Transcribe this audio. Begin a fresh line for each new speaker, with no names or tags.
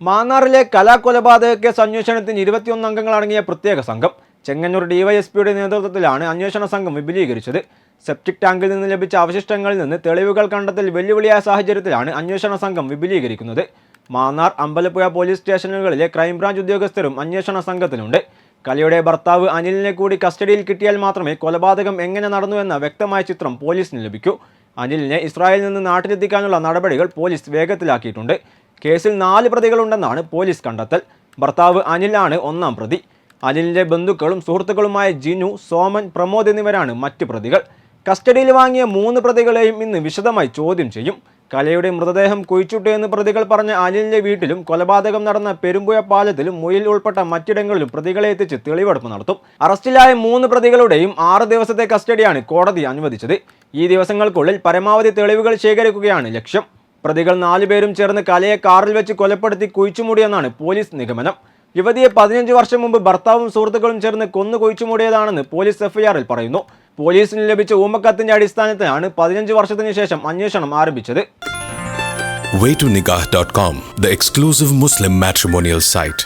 മാന്നാറിലെ കലാകൊലപാതക case അന്വേഷണത്തിന് ഇരുപത്തിയൊന്ന് അംഗങ്ങൾ അടങ്ങിയ പ്രത്യേക സംഘം. ചെങ്ങന്നൂർ ഡിവൈഎസ്പിയുടെ നേതൃത്വത്തിലാണ് അന്വേഷണ സംഘം വിപുലീകരിച്ചത്. സെപ്റ്റിക് ടാങ്കിൽ നിന്ന് ലഭിച്ച അവശിഷ്ടങ്ങളിൽ നിന്ന് തെളിവുകൾ കണ്ടെത്തൽ വെല്ലുവിളിയായ സാഹചര്യത്തിലാണ് അന്വേഷണ സംഘം വിപുലീകരിക്കുന്നത്. മാന്നാർ അമ്പലപ്പുഴ പോലീസ് സ്റ്റേഷനുകളിലെ ക്രൈംബ്രാഞ്ച് ഉദ്യോഗസ്ഥരും അന്വേഷണ സംഘത്തിലുണ്ട്. കലയുടെ ഭർത്താവ് അനിലിനെ കൂടി കസ്റ്റഡിയിൽ കിട്ടിയാൽ മാത്രമേ കൊലപാതകം എങ്ങനെ നടന്നുവെന്ന വ്യക്തമായ ചിത്രം പോലീസിന് ലഭിക്കൂ. അനിലിനെ ഇസ്രായേലിൽ നിന്ന് നാട്ടിലെത്തിക്കാനുള്ള നടപടികൾ പോലീസ് വേഗത്തിലാക്കിയിട്ടുണ്ട്. കേസിൽ നാല് പ്രതികളുണ്ടെന്നാണ് പോലീസ് കണ്ടെത്തൽ. ഭർത്താവ് അനിലാണ് ഒന്നാം പ്രതി. അനിലിന്റെ ബന്ധുക്കളും സുഹൃത്തുക്കളുമായ ജിനു സോമൻ പ്രമോദ് എന്നിവരാണ് മറ്റ് പ്രതികൾ. കസ്റ്റഡിയിൽ വാങ്ങിയ മൂന്ന് പ്രതികളെയും ഇന്ന് വിശദമായി ചോദ്യം ചെയ്യും. കലയുടെ മൃതദേഹം കുഴിച്ചുട്ടു എന്ന് പ്രതികൾ പറഞ്ഞ അനിലിന്റെ വീട്ടിലും കൊലപാതകം നടന്ന പെരുമ്പുഴ പാലത്തിലും മുയിൽ ഉൾപ്പെട്ട മറ്റിടങ്ങളിലും പ്രതികളെ എത്തിച്ച് തെളിവെടുപ്പ് നടത്തും. അറസ്റ്റിലായ മൂന്ന് പ്രതികളുടെയും ആറ് ദിവസത്തെ കസ്റ്റഡിയാണ് കോടതി അനുവദിച്ചത്. ഈ ദിവസങ്ങൾക്കുള്ളിൽ പരമാവധി തെളിവുകൾ ശേഖരിക്കുകയാണ് ലക്ഷ്യം. പ്രതികൾ നാലുപേരും ചേർന്ന് കലയെ കാറിൽ വെച്ച് കൊലപ്പെടുത്തി കുഴിച്ചുമൂടിയെന്നാണ് പോലീസ് നിഗമനം. യുവതിയെ പതിനഞ്ച് വർഷം മുമ്പ് ഭർത്താവും സുഹൃത്തുക്കളും ചേർന്ന് കൊന്നു കുഴിച്ചുമൂടിയതാണെന്ന് പോലീസ് എഫ്ഐആറിൽ പറയുന്നു. പോലീസിന് ലഭിച്ച ഊമക്കത്തിന്റെ അടിസ്ഥാനത്തിലാണ് പതിനഞ്ച് വർഷത്തിന് ശേഷം അന്വേഷണം ആരംഭിച്ചത്.
Waytonikah.com, the exclusive Muslim matrimonial site.